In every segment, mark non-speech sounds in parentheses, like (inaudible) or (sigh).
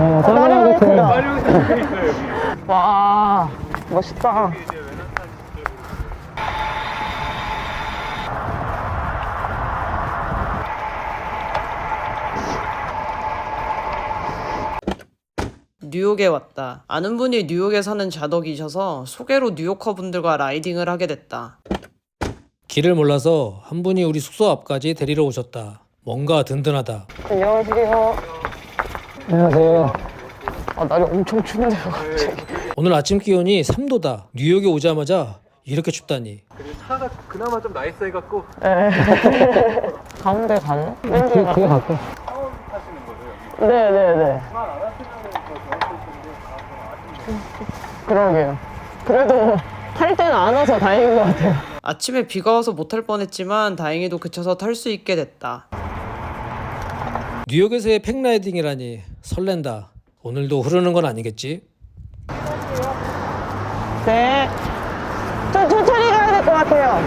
어. 파리바게트 있어요 여기. 와, 멋있다. 뉴욕에 왔다. 아는 분이 뉴욕에 사는 자덕이셔서 소개로 뉴요커 분들과 라이딩을 하게 됐다. 길을 몰라서 한 분이 우리 숙소 앞까지 데리러 오셨다. 뭔가 든든하다. 안녕하세요. 안녕하세요. 아, 날이 엄청 춥네요, 갑자기. 오늘 아침 기온이 3도다. 뉴욕에 오자마자 이렇게 춥다니. 그리고 차가 그나마 좀 나이스해 갖고 (laughs) 가운데 가나? 왠지 가. 그게 갈게. 네네네. 그러게요. 그래도 탈 때는 안 와서 다행인 것 같아요. 아침에 비가 와서 못 탈 뻔했지만 다행히도 그쳐서 탈 수 있게 됐다. 뉴욕에서의 팩라이딩이라니 설렌다. 오늘도 흐르는 건 아니겠지? 네. 좀 천천히 가야 될 것 같아요.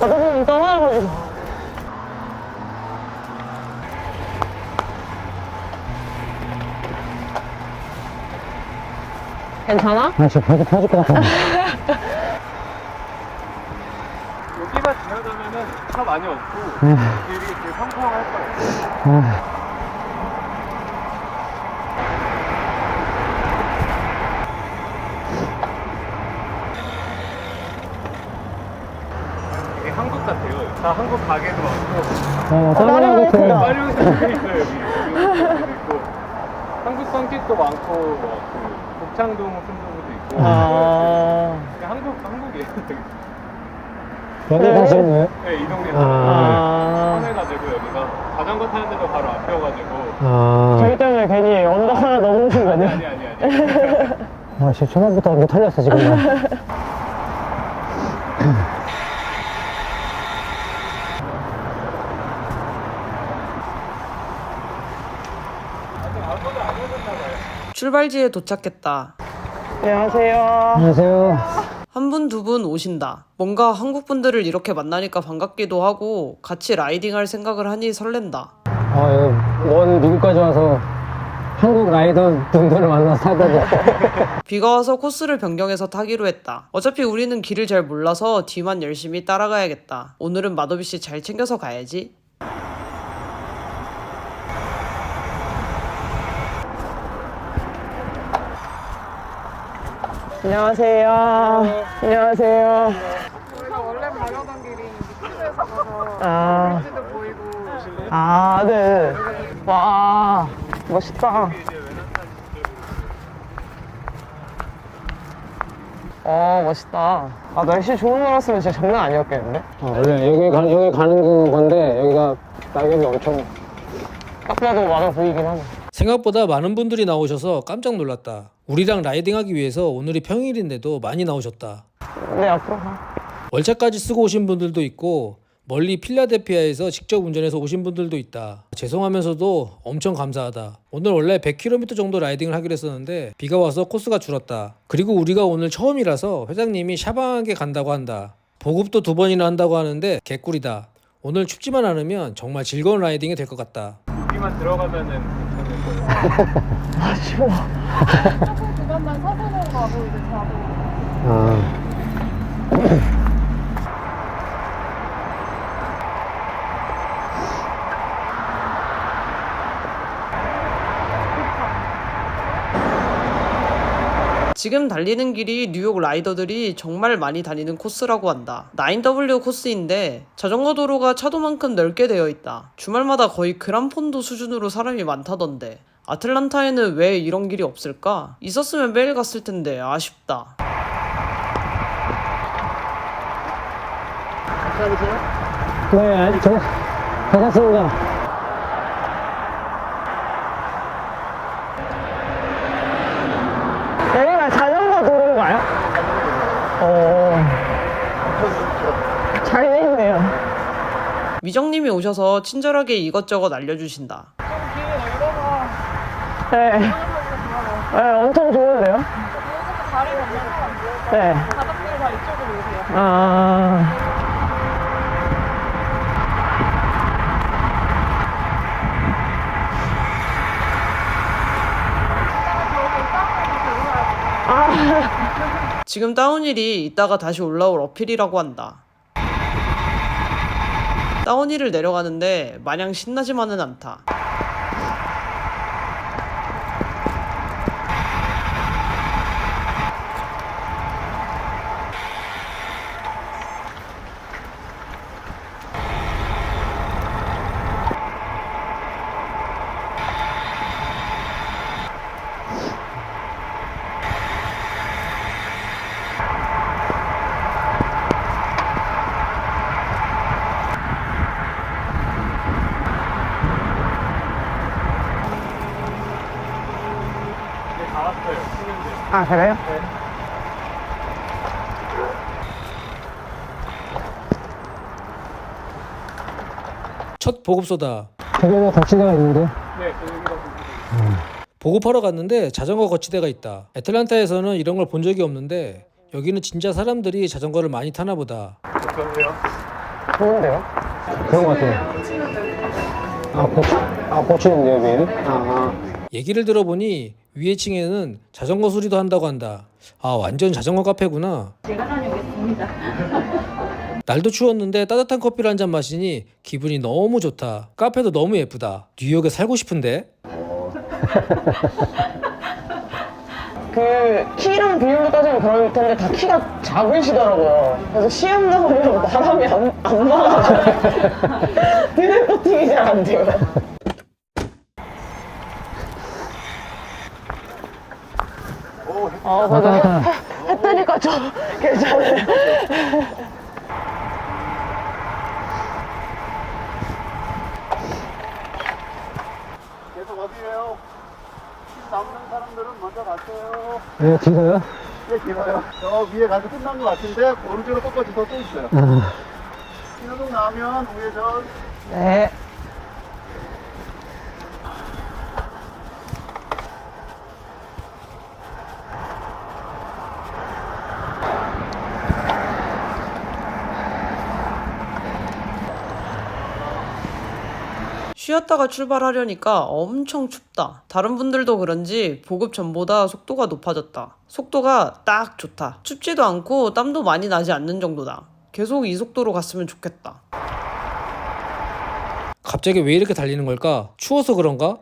나 너무 떠나가지고. 괜찮아? 아, 지금 벌써 터질 것 같아. 여기만 지나가면은 차 많이 없고 길이 되게 평평할 거예요. 되게 한국 같아요. 다 한국 가게도 많고 어, 파리바게트. 파리바게트. 파리바게트 있어요 여기. 여기도 있고 한국 성집도 많고 뭐그 곱창동 순두부도 있고 아. 그냥 한국 한국이에요. 여기 사시는 거예요? 네, 이 동네 아. 편해가지고 여기가 자전거 타는 데도 바로 앞이어가지고 아, 저희 때문에 괜히 언덕 하나 넘는 거 아니야? 아니 아니 아니. (laughs) 아, 진짜 초반부터 완전 털렸어, 지금. 나. (laughs) 출발지에 도착했다. 안녕하세요. 안녕하세요. 한 분, 두 분 오신다. 뭔가 한국 분들을 이렇게 만나니까 반갑기도 하고 같이 라이딩할 생각을 하니 설렌다. 아, 여기 먼 미국까지 와서 한국 라이더 분들을 만나서 타다니. (laughs) 비가 와서 코스를 변경해서 타기로 했다. 어차피 우리는 길을 잘 몰라서 뒤만 열심히 따라가야겠다. 오늘은 마더비 씨 잘 챙겨서 가야지. 안녕하세요. 안녕하세요. 원래 가려던 길이 미국에서 가서 아, 보이고 아, 네. 와, 멋있다. 어, 멋있다. 아, 날씨 좋은 날 왔으면 진짜 장난 아니었겠는데? 어, 원래 여기, 가, 여기 가는 건데, 여기가 낙엽이 엄청. 딱 봐도 많아 보이긴 하네. 생각보다 많은 분들이 나오셔서 깜짝 놀랐다. 우리랑 라이딩하기 위해서 오늘이 평일인데도 많이 나오셨다. 네, 앞으로 가. 월차까지 쓰고 오신 분들도 있고 멀리 필라델피아에서 직접 운전해서 오신 분들도 있다. 죄송하면서도 엄청 감사하다. 오늘 원래 100km 정도 라이딩을 하기로 했었는데 비가 와서 코스가 줄었다. 그리고 우리가 오늘 처음이라서 회장님이 샤방하게 간다고 한다. 보급도 두 번이나 한다고 하는데 개꿀이다. 오늘 춥지만 않으면 정말 즐거운 라이딩이 될 것 같다. 여기만 들어가면은 괜찮을 거예요. 조금 그것만 서서로 가고 이제 자고 아. 지금 달리는 길이 뉴욕 라이더들이 정말 많이 다니는 코스라고 한다. 9W 코스인데 자전거 도로가 차도만큼 넓게 되어 있다. 주말마다 거의 그란폰도 수준으로 사람이 많다던데. 아틀란타에는 왜 이런 길이 없을까? 있었으면 매일 갔을 텐데 아쉽다. 네, 아니, 저. 여기가 자전거 도로인가요? 어. 잘 돼 있네요. 위정님이 오셔서 친절하게 이것저것 알려주신다. 네. 네, 엄청 좋은데요? 네. 가족들 다 이쪽으로 오세요 아. 지금 다운힐이 이따가 다시 올라올 어필이라고 한다. 다운힐을 내려가는데 마냥 신나지만은 않다. 아, 그래요? 첫 보급소다. 저기에 거치대가 있는데. 네, 저 여기가 보시면 보급하러 갔는데 자전거 거치대가 있다. 애틀란타에서는 이런 걸 본 적이 없는데 여기는 진짜 사람들이 자전거를 많이 타나 보다. 좋네요. 좋은데요? 그런 것 같아요. 아, 고치, 아, 고치는데요, 매일? 아, 아. 얘기를 들어보니 위에 층에는 자전거 수리도 한다고 한다. 아 완전 자전거 카페구나. 제가 다녀오겠습니다. (laughs) 날도 추웠는데 따뜻한 커피를 한 잔 마시니 기분이 너무 좋다. 카페도 너무 예쁘다. 뉴욕에 살고 싶은데? (laughs) 그 키랑 비율로 따지면 그럴 텐데 다 키가 작으시더라고요. 그래서 시험 나오면 바람이 안, 안 나가요. 드래프팅이 잘 안 돼요. 아, 맞아. 했다니까 저 괜찮아요. 계속 어디에요? 남는 사람들은 먼저 갔어요. 네, 뒤서요? 꽤 길어요. 저 위에 가서 끝난 것 같은데 오른쪽으로 꺾어져서 또 있어요. 아, 신호등 나오면 우회전. 네. 쉬었다가 출발하려니까 엄청 춥다. 다른 분들도 그런지 보급 전보다 속도가 높아졌다. 속도가 딱 좋다. 춥지도 않고 땀도 많이 나지 않는 정도다. 계속 이 속도로 갔으면 좋겠다. 갑자기 왜 이렇게 달리는 걸까? 추워서 그런가?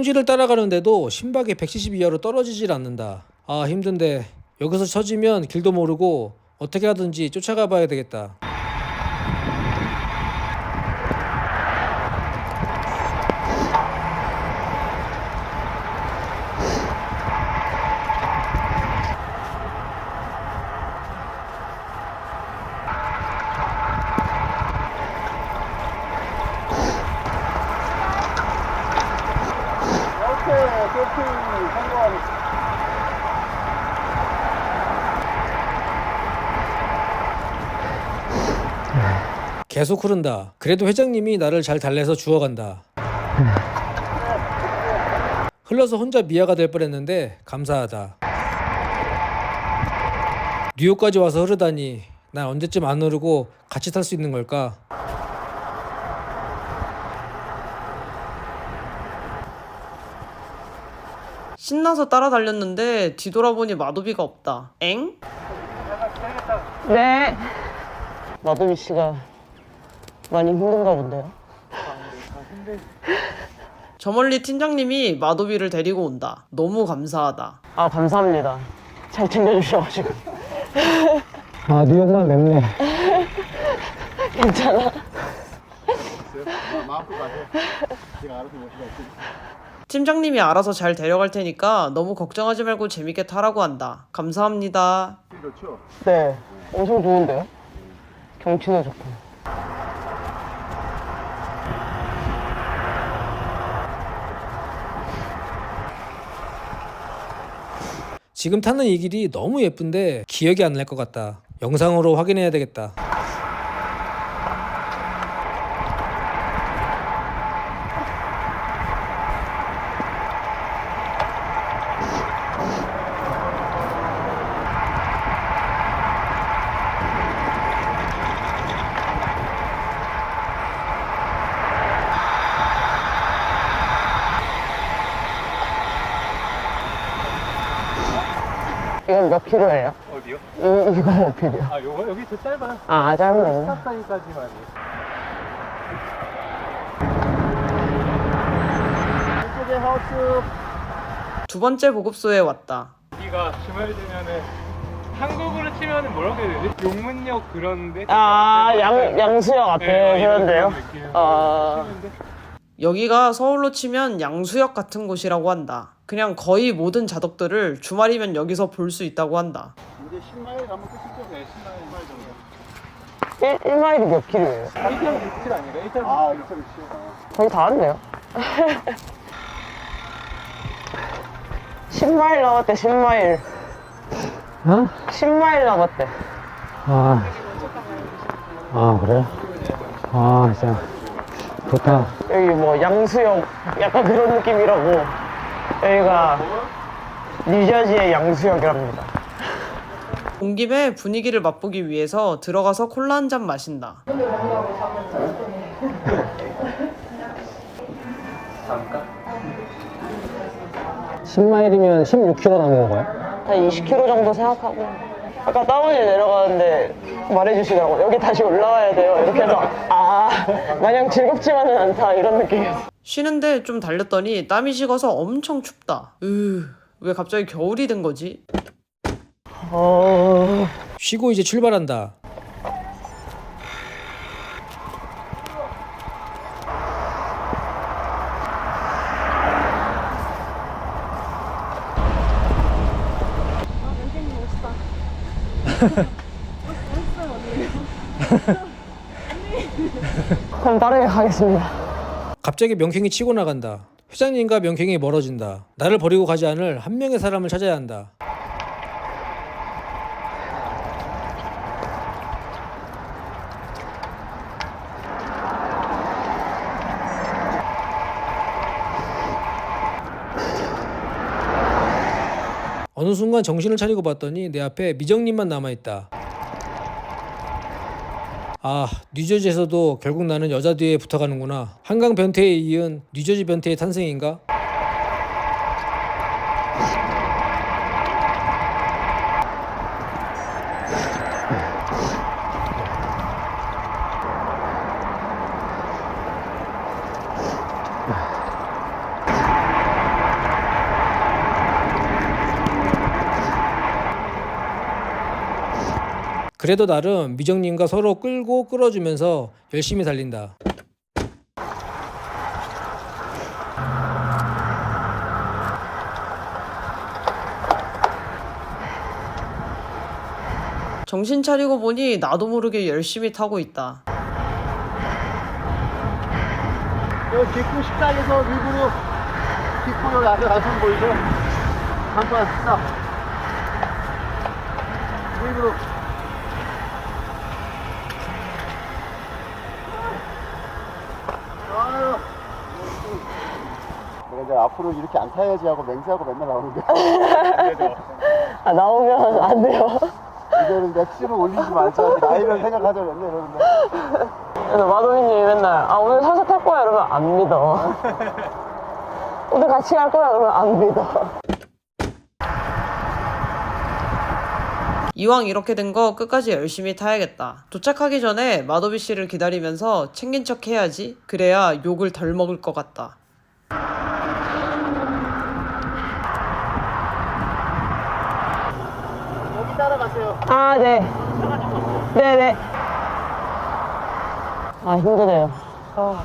평지를 따라가는데도 심박이 170 이하로 떨어지질 않는다. 아 힘든데 여기서 처지면 길도 모르고 어떻게 하든지 쫓아가 봐야 되겠다. 오케이, 세팅 성공. 계속 흐른다. 그래도 회장님이 나를 잘 달래서 주워간다. 흘러서 혼자 미아가 될 뻔했는데 감사하다. 뉴욕까지 와서 흐르다니 난 언제쯤 안 흐르고 같이 탈 수 있는 걸까? 신나서 따라 달렸는데 뒤돌아보니 마도비가 없다. 엥? 네. 마도미 씨가 많이 힘든가 본데요. 저 멀리 팀장님이 마도비를 데리고 온다. 너무 감사하다. 아, 감사합니다. 잘 챙겨주셔가지고. 아, 뉴욕만 맵네. 괜찮아. 마음껏 가세요. 제가 알아서 모시고 갈게요. 팀장님이 알아서 잘 데려갈 테니까 너무 걱정하지 말고 재밌게 타라고 한다. 감사합니다. 좋죠? 네. 엄청 좋은데요? 경치도 좋고. 지금 타는 이 길이 너무 예쁜데 기억이 안 날 것 같다. 영상으로 확인해야 되겠다. 이건 몇 킬로예요? 어디요? 이, 이거 몇 킬로요? 아 요거 여기 더 짧아요. 아, 짧은 거요? 스탑 사이까지만. 이쪽에 하우스. 두 번째 보급소에 왔다. 여기가 주말 되면은 한국으로 치면은 뭐라고 해야 되지? 용문역 그런데. 아, 양, 양수역 앞에 네, 그런데요? 그런 느낌. 아, 여기가 서울로 치면 양수역 같은 곳이라고 한다. 그냥 거의 모든 자덕들을 주말이면 여기서 볼 수 있다고 한다. 이제 10마일 가면 끝이죠? 네, 10마일, 10마일 정도. 1, 1마일이 몇 킬로예요? 1.6km 아닌가? 1.6km. 아, 1.6km. 거의 다 왔네요. 10마일 남았대, 10마일. 어? 10마일 남았대. 아. 아, 그래? 아, 진짜. 좋다. 여기 뭐 양수역 약간 그런 느낌이라고. 여기가 뉴저지의 양수역이랍니다. 온 김에 분위기를 맛보기 위해서 들어가서 콜라 한 잔 마신다. 10마일이면 16km 남은 거야? 한 20km 정도 생각하고. 아까 다운이 내려가는데 말해주시더라고. 여기 다시 올라와야 돼요. 이렇게 해서, 아, 마냥 즐겁지만은 않다. 이런 느낌이었어. 쉬는데 좀 달렸더니 땀이 식어서 엄청 춥다. 으, 왜 갑자기 겨울이 된 거지? 어, 쉬고 이제 출발한다. 그럼 빠르게 가겠습니다. 갑자기 명행이 치고 나간다. 회장님과 명행이 멀어진다. 나를 버리고 가지 않을 한 명의 사람을 찾아야 한다. 어느 순간 정신을 차리고 봤더니 내 앞에 미정님만 남아있다. 아, 뉴저지에서도 결국 나는 여자 뒤에 붙어가는구나. 한강 변태에 이은 뉴저지 변태의 탄생인가? 그래도 나름 미정님과 서로 끌고 끌어주면서 열심히 달린다. 정신 차리고 보니 나도 모르게 열심히 타고 있다. 여기 뒷구 식당에서 일부러 뒷구를 나서 나선 보이죠? 한번 스탑. 일부러. 아유. 내가 이제 앞으로 이렇게 안 타야지 하고 맹세하고 맨날 나오는데 (laughs) 아, 나오면 안 돼요. 이제는 맥심을 올리지 말자 나이를 생각하자 맨날 이러는데 그래서 마도민님이 맨날, 아, 오늘 살살 탈 거야. 이러면 안 믿어. 오늘 같이 갈 거야. 이러면 안 믿어. 이왕 이렇게 된 거 끝까지 열심히 타야겠다. 도착하기 전에 마도비 씨를 기다리면서 챙긴 척 해야지. 그래야 욕을 덜 먹을 것 같다. 아, 네. 네네. 아, 힘드네요. 아,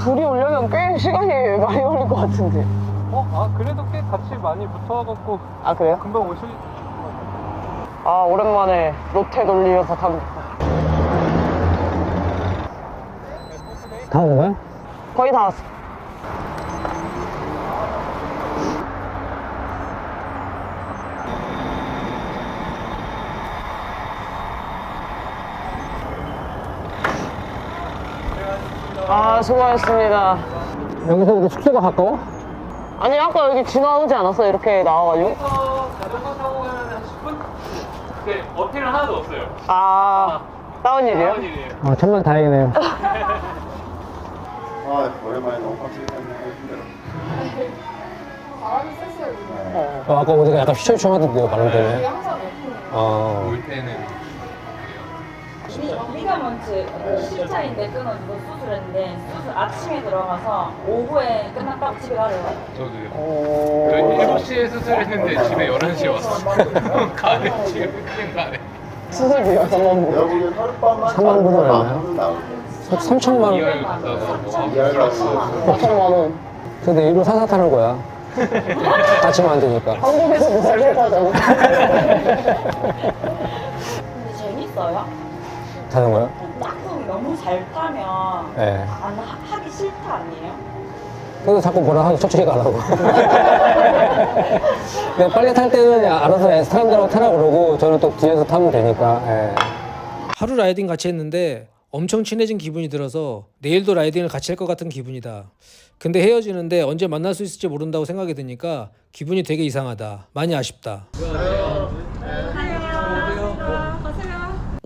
둘이 오려면 꽤 시간이 많이 걸릴 것 같은데. 어? 아, 그래도 꽤 같이 많이 붙어갖고 아, 그래요? 금방 오실. 아, 오랜만에 롯데 돌리면서 탑니다. 다온 거야? 거의 다 왔어. 아, 수고하셨습니다. 여기서부터 숙소가 가까워? 아니, 아까 여기 지나오지 않았어? 이렇게 나와가지고? 자전거 타고 가면 한 10분? 네, 어필은 하나도 없어요. 아, 다운 일이에요? 일이에요. 아, 천만 다행이네요. (laughs) 아 오랜만에 너무 깜짝이야 바람이 쐈어요. 그냥. 어. 어, 아까 보니까 약간 휘청휘청 하던데요, 바람 이게 때문에. 항상 어. 올 때는 미가 먼지 실차인데 끊어지고 수술했는데 수술 아침에 들어가서 오후에 끝났다고 집에 가래요. 저도요. 어. 저 7시에 수술했는데 집에 11시에 왔어. 가네, 지금 그냥 가네. 수술비가 3만 내가 원. 보기엔 하룻밤만 3만 분은 얼마야? 나오면 나오고 3천만 원. 이월 갔다가 뭐 이해할 왔어 4천만 원. 근데 일로 사사 타는 거야. (laughs) 다치면 안 되니까. 한국에서도 (laughs) 잘 타잖아. (laughs) 근데 재밌어요? 자전거요? 짝꿍이 너무 잘 타면 예. 네. 안 하- 하기 싫다 아니에요? 그래서 자꾸 뭐라 하고 천천히 가라고. 근데 빨리 탈 때는 알아서 사람들하고 타라 그러고 저는 또 뒤에서 타면 되니까. 예. 하루 라이딩 같이 했는데 엄청 친해진 기분이 들어서 내일도 라이딩을 같이 할 것 같은 기분이다. 근데 헤어지는데 언제 만날 수 있을지 모른다고 생각이 드니까 기분이 되게 이상하다. 많이 아쉽다.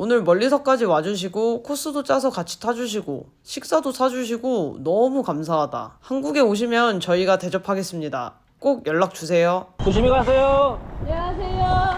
오늘 멀리서까지 와주시고 코스도 짜서 같이 타주시고 식사도 사주시고 너무 감사하다. 한국에 오시면 저희가 대접하겠습니다. 꼭 연락 주세요. 조심히 가세요. 안녕하세요.